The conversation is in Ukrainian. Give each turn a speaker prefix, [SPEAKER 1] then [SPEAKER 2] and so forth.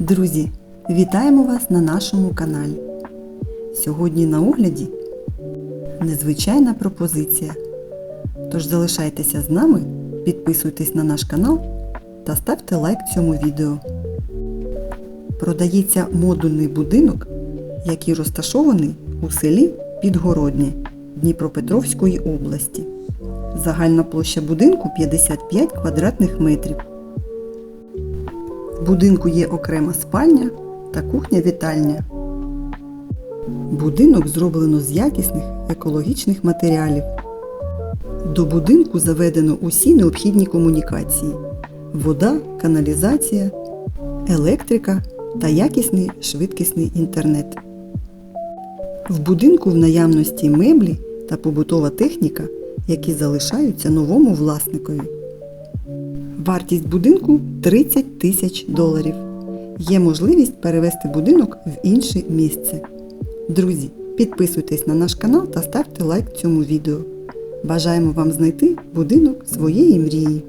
[SPEAKER 1] Друзі, вітаємо вас на нашому каналі. Сьогодні на огляді незвичайна пропозиція. Тож залишайтеся з нами, підписуйтесь на наш канал та ставте лайк цьому відео. Продається модульний будинок, який розташований у селі Підгороднє Дніпропетровської області. Загальна площа будинку 55 квадратних метрів. В будинку є окрема спальня та кухня-вітальня. Будинок зроблено з якісних екологічних матеріалів. До будинку заведено усі необхідні комунікації: вода, каналізація, електрика та якісний швидкісний інтернет. В будинку в наявності меблі та побутова техніка, які залишаються новому власникові. Вартість будинку 30 тисяч доларів. Є можливість перевести будинок в інше місце. Друзі, підписуйтесь на наш канал та ставте лайк цьому відео. Бажаємо вам знайти будинок своєї мрії.